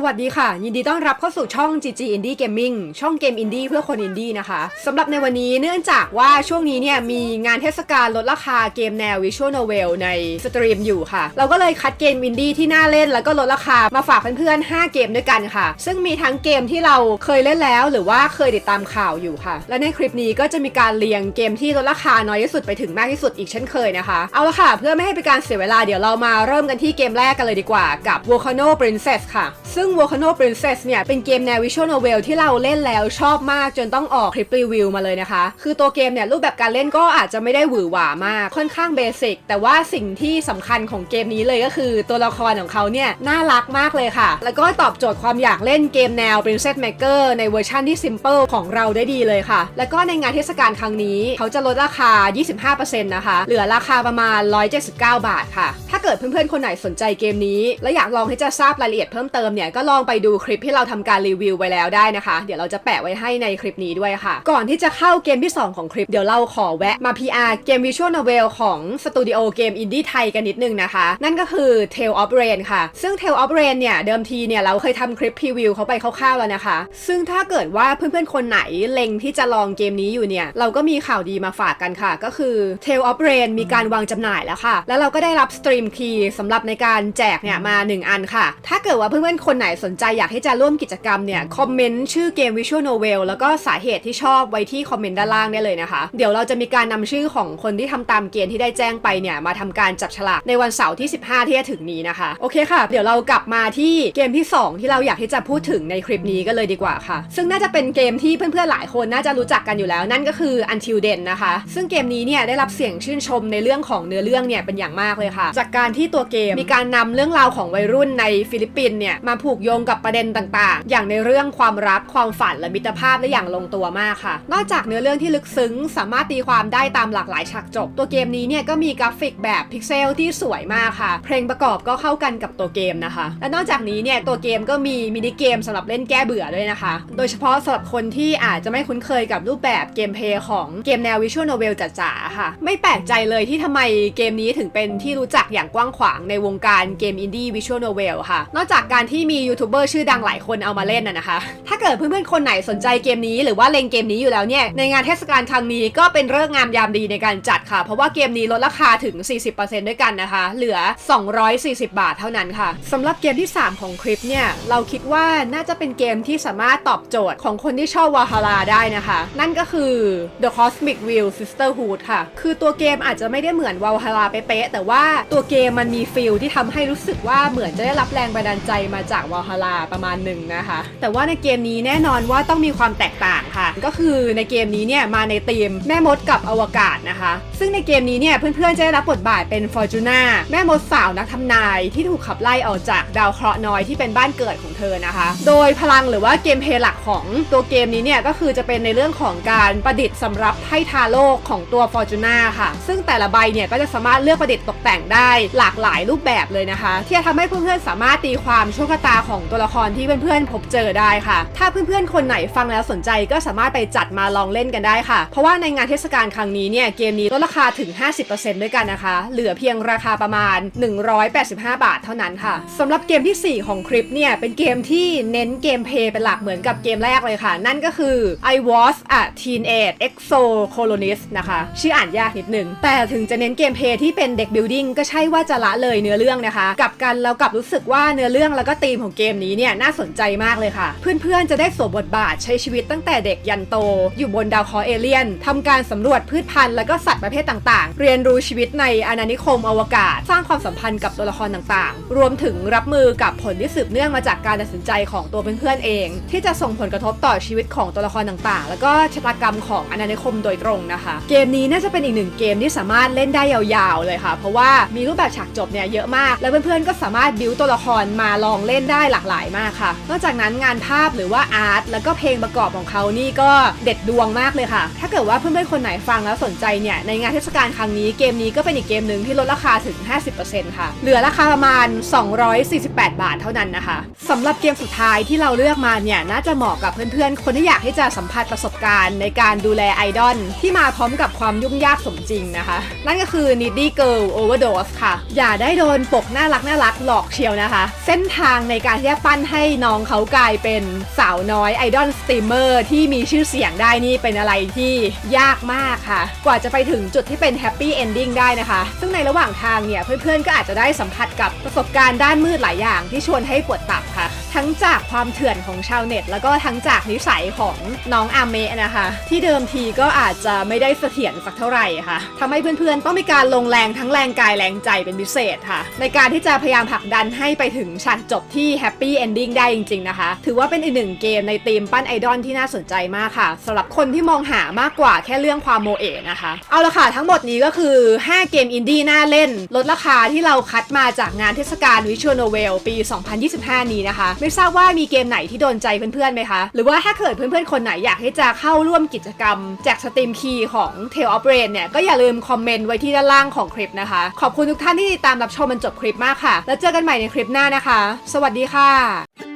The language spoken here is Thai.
สวัสดีค่ะ ยินดีต้อนรับเข้าสู่ช่อง GG Indie Gaming ช่องเกมอินดี้เพื่อคนอินดี้นะคะสำหรับในวันนี้เนื่องจากว่าช่วงนี้เนี่ยมีงานเทศกาลลดราคาเกมแนว Visual Novel ในสตรีมอยู่ค่ะ เราก็เลยคัดเกมอินดี้ที่น่าเล่นแล้วก็ลดราคามาฝากเพื่อนๆ 5 เกมด้วยกันค่ะ ซึ่งมีทั้งเกมที่เราเคยเล่นแล้ว หรือว่าเคยติดตามข่าวอยู่ค่ะ และในคลิปนี้ก็จะมีการเรียงเกมที่ลดราคาน้อยที่สุดไปถึงมากที่สุดอีกเช่นเคยนะคะเอาละค่ะ เพื่อไม่ให้เป็นการเสียเวลาเดี๋ยวเรามาเริ่มกันที่เกมแรกกันเลยดีกว่ากับ Volcano Princess ค่ะ ซึ่ง Volcano Princess เนี่ย เป็นเกมแนว Visual Novel ที่เราเล่นแล้วชอบมากจนต้องออกคลิปรีวิวมาเลยนะคะ คือตัวเกมเนี่ยรูปแบบการเล่นก็อาจจะไม่ได้หวือหวามาก ค่อนข้างเบสิก แต่ว่าสิ่งที่สำคัญของเกมนี้เลยก็คือตัวละครของเขาเนี่ย น่ารักมากเลยค่ะ แล้วก็ตอบโจทย์ความอยากเล่นเกมแนว Princess Maker ในเวอร์ชันที่ simple ของเราได้ดีเลยค่ะ แล้วก็ในงานเทศกาลครั้งนี้เขาจะลดราคา 25%นะคะ เหลือราคาประมาณ 179 บาทค่ะ ถ้าเกิดเพื่อนๆคนไหนสนใจเกมนี้ และอยากลองที่จะทราบรายละเอียดเพิ่มเติมเนี่ยก็ลองไปดูคลิปที่เราทำการรีวิวไว้แล้วได้นะคะ เดี๋ยวเราจะแปะไว้ให้ในคลิปนี้ด้วยค่ะ ก่อนที่จะเข้าเกมที่ 2 ของคลิป เดี๋ยวเราขอแวะมา PR เกม Visual Novel ของสตูดิโอเกมอินดี้ไทยกันนิดนึงนะคะ นั่นก็คือ Tale of Rain ค่ะ ซึ่ง Tale of Rain เนี่ย เดิมทีเนี่ย เราเคยทำคลิปพรีวิวเขาไปคร่าวๆแล้วนะคะ ซึ่งถ้าเกิดว่าเพื่อนๆ คนไหนเล็งที่จะลองเกมนี้อยู่เนี่ย เราก็มีข่าวดีมาฝากกันค่ะ ก็คือ Tale of Rain มีการวางจำหน่ายแล้วค่ะ แล้วเราก็ได้รับสตรีมคีย์สำหรับในการแจกเนี่ยมา 1 อันค่ะ ถ้าเกิดว่าเพื่อนๆ คนไหนสนใจอยากที่จะร่วมกิจกรรมเนี่ย คอมเมนต์ชื่อเกม Visual Novel แล้วก็สาเหตุที่ชอบไว้ที่คอมเมนต์ด้านล่างได้เลยนะคะ เดี๋ยวเราจะมีการนำชื่อของคนที่ทำตามเกณฑ์ที่ได้แจ้งไปเนี่ย มาทำการจับฉลากในวันเสาร์ที่ 15 ที่จะถึงนี้นะคะ โอเคค่ะ เดี๋ยวเรากลับมาที่เกมที่ 2 ที่เราอยากที่จะพูดถึงในคลิปนี้ก็เลยดีกว่าค่ะ ซึ่งน่าจะเป็นเกมที่เพื่อนๆหลายคนน่าจะรู้จักกันอยู่แล้ว นั่นก็คือ Until Then นะคะ ซึ่งเกมนี้เนี่ยได้รับเสียงชื่นชมในเรื่องของเนื้อเรื่องเนี่ยเป็นอย่างมากเลยค่ะ จากการที่ตัวเกมมีการนำเรื่องราวของวัยรุ่นในฟิลิปปินส์เนี่ยมาผูกโยงกับประเด็นต่างๆ อย่างในเรื่องความรักความฝันและมิตรภาพได้อย่างลงตัวมากค่ะ นอกจากเนื้อเรื่องที่ลึกซึ้ง สามารถตีความได้ตามหลากหลายฉากจบ ตัวเกมนี้เนี่ยก็มีกราฟิกแบบพิกเซลที่สวยมากค่ะ เพลงประกอบก็เข้ากันกับตัวเกมนะคะ และนอกจากนี้เนี่ยตัวเกมก็มีมินิเกมสำหรับเล่นแก้เบื่อด้วยนะคะ โดยเฉพาะสำหรับคนที่อาจจะไม่คุ้นเคยกับรูปแบบเกมเพลย์ของเกมแนววิชวลโนเวลจ๋าๆค่ะ ไม่แปลกใจเลยที่ทำไมเกมนี้ถึงเป็นที่รู้จักอย่างกว้างขวางในวงการเกมอินดี้วิชวลโนเวลค่ะ นอกจากการที่มียูทูบเบอร์ชื่อดังหลายคนเอามาเล่นน่ะนะคะ ถ้าเกิดเพื่อนๆคนไหนสนใจเกมนี้หรือว่าเล็งเกมนี้อยู่แล้วเนี่ย ในงานเทศกาลครั้งนี้ก็เป็นเรื่องงามยามดีในการจัดค่ะ เพราะว่าเกมนี้ลดราคาถึง 40%ด้วยกันนะคะ เหลือ 240 บาทเท่านั้นค่ะสำหรับเกมที่ 3 ของคลิปเนี่ย เราคิดว่าน่าจะเป็นเกมที่สามารถตอบโจทย์ของคนที่ชอบวาฮาราได้นะคะ นั่นก็คือ The Cosmic Wheel Sisterhood ค่ะ คือตัวเกมอาจจะไม่ได้เหมือนวาฮาราเป๊ะๆแต่ว่าตัวเกมมันมีฟิลที่ทำให้รู้สึกว่าเหมือนจะได้รับแรงบันดาลใจมาจากวาฮาราประมาณหนึ่งนะคะ แต่ว่าในเกมนี้แน่นอนว่าต้องมีความแตกต่างค่ะ ก็คือในเกมนี้เนี่ยมาในธีมแม่มดกับอวกาศนะคะ ซึ่งในเกมนี้เนี่ยเพื่อนๆจะได้รับบทบาทเป็นฟอร์จูน่าแม่มดสาวนักทำนายที่ถูกขับไล่ออกจากดาวเคราะห์น้อยที่เป็นบ้านเกิดของเธอนะคะ โดยพลังหรือว่าเกมเพลย์หลักของตัวเกมนี้เนี่ยก็คือจะเป็นในเรื่องของการประดิษฐ์สำหรับไพ่ทาโร่ของตัวฟอร์จูน่าค่ะ ซึ่งแต่ละใบเนี่ยก็จะสามารถเลือกประดิษฐ์ตกแต่งได้หลากหลายรูปแบบเลยนะคะ ที่จะทำให้เพื่อนๆสามารถตีความโชคชะตาของตัวละครที่เพื่อนๆพบเจอได้ค่ะ ถ้าเพื่อนๆคนไหนฟังแล้วสนใจก็สามารถไปจัดมาลองเล่นกันได้ค่ะ เพราะว่าในงานเทศกาลครั้งนี้เนี่ยเกมนี้ลดราคาถึง 50%ด้วยกันนะคะ เหลือเพียงราคาประมาณ 185 บาทเท่านั้นค่ะสำหรับเกมทีสี่4 ของคลิปเนี่ยเป็นเกมที่เน้นเกมเพย์เป็นหลักเหมือนกับเกมแรกเลยค่ะ นั่นก็คือ I was a teenage exo colonist นะคะ ชื่ออ่านยากนิดนึง แต่ถึงจะเน้นเกมเพย์ที่เป็นเด็กบิลดิ้งก็ใช่ว่าจะละเลยเนื้อเรื่องนะคะกลับกันเรากลับรู้สึกว่าเนื้อเรื่องแล้วก็ธีมของเกมนี้เนี่ยน่าสนใจมากเลยค่ะ เพื่อนๆจะได้สวมบทบาทใช้ชีวิตตั้งแต่เด็กยันโต อยู่บนดาวเคราะห์เอเลี่ยนทำการสำรวจพืชพันธุ์แล้วก็สัตว์ประเภทต่างๆ เรียนรู้ชีวิตในอาณานิคมอวกาศ สร้างความสัมพันธ์กับตัวละครต่างๆ รวมถึงรับมือกับผลที่สืบเนื่องมาจากการตัดสินใจของตัวเพื่อนๆเอง ที่จะส่งผลกระทบต่อชีวิตของตัวละครต่างๆ แล้วก็ชะตากรรมของอาณานิคมโดยตรงนะคะ เกมนี้น่าจะเป็นอีกหนึ่งเกมที่สามารถเล่นได้ยาวๆเลยค่ะ เพราะว่ามีรูปแบบฉากจบเนี่ยเยอะมาก และเพื่อนๆก็สามารถบิวตัวละครมาลองเล่นได้ได้หลากหลายมากค่ะ นอกจากนั้นงานภาพหรือว่าอาร์ตแล้วก็เพลงประกอบของเขานี่ก็เด็ดดวงมากเลยค่ะ ถ้าเกิดว่าเพื่อนๆคนไหนฟังแล้วสนใจเนี่ยในงานเทศกาลครั้งนี้เกมนี้ก็เป็นอีกเกมหนึ่งที่ลดราคาถึง 50%ค่ะ เหลือราคาประมาณ 248 บาทเท่านั้นนะคะสำหรับเกมสุดท้ายที่เราเลือกมาเนี่ยน่าจะเหมาะกับเพื่อนๆ คนที่อยากที่จะสัมผัสประสบการณ์ในการดูแลไอดอลที่มาพร้อมกับความยุ่งยากสมจริงนะคะนั่นก็คือ Needy Girl Overdose ค่ะ อย่าได้โดนปกน่ารักน่ารักหลอกเชียวนะคะ เส้นทางในการการที่จะปั้นให้น้องเขากลายเป็นสาวน้อยไอดอลสตรีมเมอร์ที่มีชื่อเสียงได้นี่เป็นอะไรที่ยากมากค่ะ กว่าจะไปถึงจุดที่เป็นแฮปปี้เอนดิ้งได้นะคะ ซึ่งในระหว่างทางเนี่ยเพื่อนๆก็อาจจะได้สัมผัสกับประสบการณ์ด้านมืดหลายอย่างที่ชวนให้ปวดตับค่ะ ทั้งจากความเถื่อนของชาวเน็ต แล้วก็ทั้งจากนิสัยของน้องอาเมะนะคะ ที่เดิมทีก็อาจจะไม่ได้เสถียรสักเท่าไหร่ค่ะทำให้เพื่อนๆ ต้องมีการลงแรงทั้งแรงกายแรงใจเป็นพิเศษค่ะ ในการที่จะพยายามผลักดันให้ไปถึงฉากจบที่แฮปปี้เอนดิ้งได้จริงๆนะคะ ถือว่าเป็นอีกหนึ่งเกมในธีมปั้นไอดอลที่น่าสนใจมากค่ะสำหรับคนที่มองหามากกว่าแค่เรื่องความโมเอะนะคะ เอาละค่ะทั้งหมดนี้ก็คือ 5 เกมอินดี้น่าเล่น ลดราคาที่เราคัดมาจากงานเทศกาลวิชวลโนเวลปี 2025 นี้นะคะไม่ทราบว่ามีเกมไหนที่โดนใจเพื่อนๆไหมคะ หรือว่าถ้าเกิดเพื่อนๆ คนไหนอยากให้จะเข้าร่วมกิจกรรมแจกสตรีมคีย์ของ Tail of Rain เนี่ย ก็อย่าลืมคอมเมนต์ไว้ที่ด้านล่างของคลิปนะคะ ขอบคุณทุกท่านที่ติดตามรับชมมันจบคลิปมากค่ะ แล้วเจอกันใหม่ในคลิปหน้านะคะ สวัสดีค่ะ